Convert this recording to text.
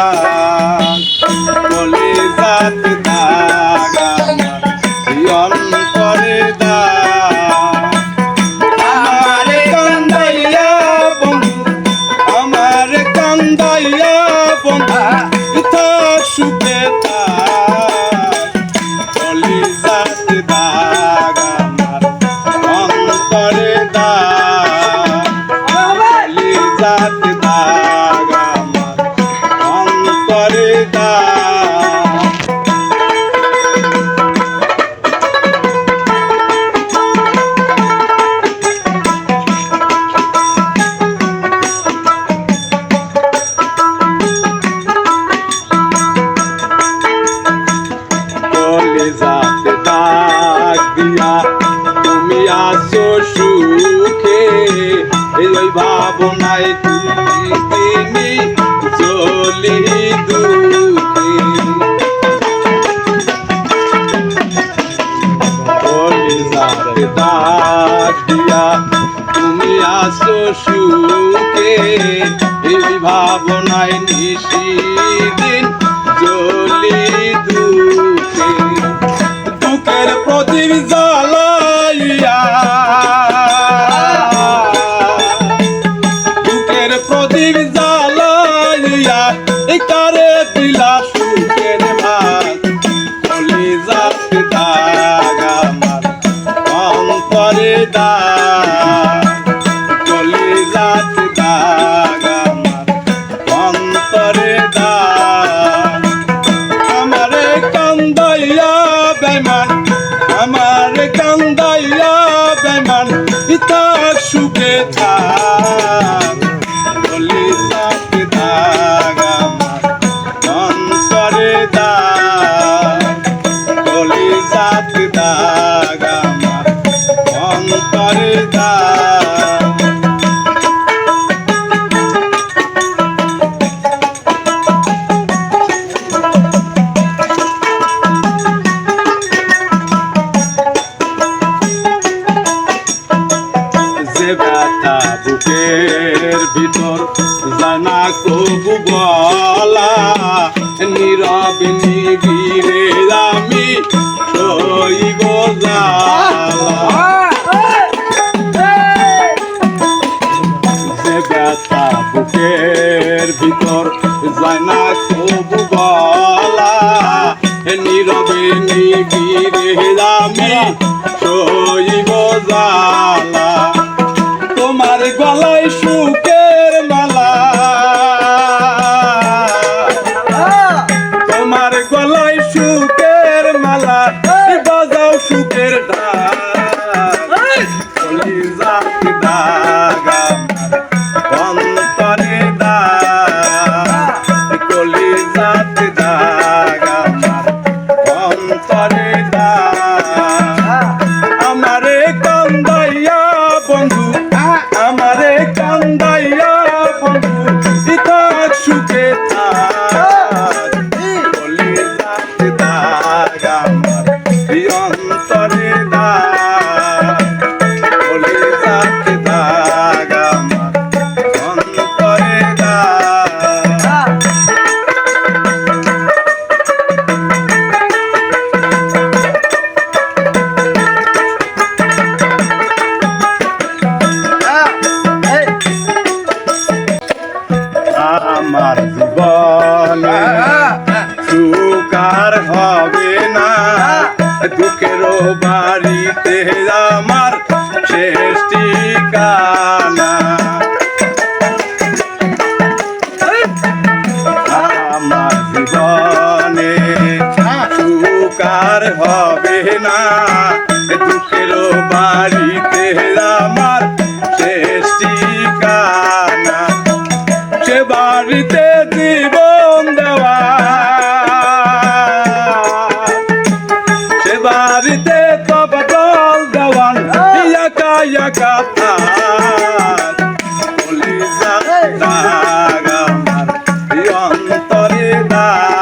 Uh... সুখে এই ভাবনায় নিশিদিন জ্বলি দুঃখে দুঃখের প্রতিবিধ ব্যথা বুকের ভিতর জানা কবু গলা, নীরব নিগিরে আমি সই গোজালা ব্যথা বুকের ভিতর জানা কবু গলা, নীরবে নিগিরে আমি সই গোজালা fronteira. দুঃখেরও বাড়িতে আমার শেষ ঠিকানা। আমার জীবনে সুকার হবে না। দুঃখেরও বাড়ি দিতে তবে দল দেওয়ান ইয়াকা ইয়াকা অন্তরে দা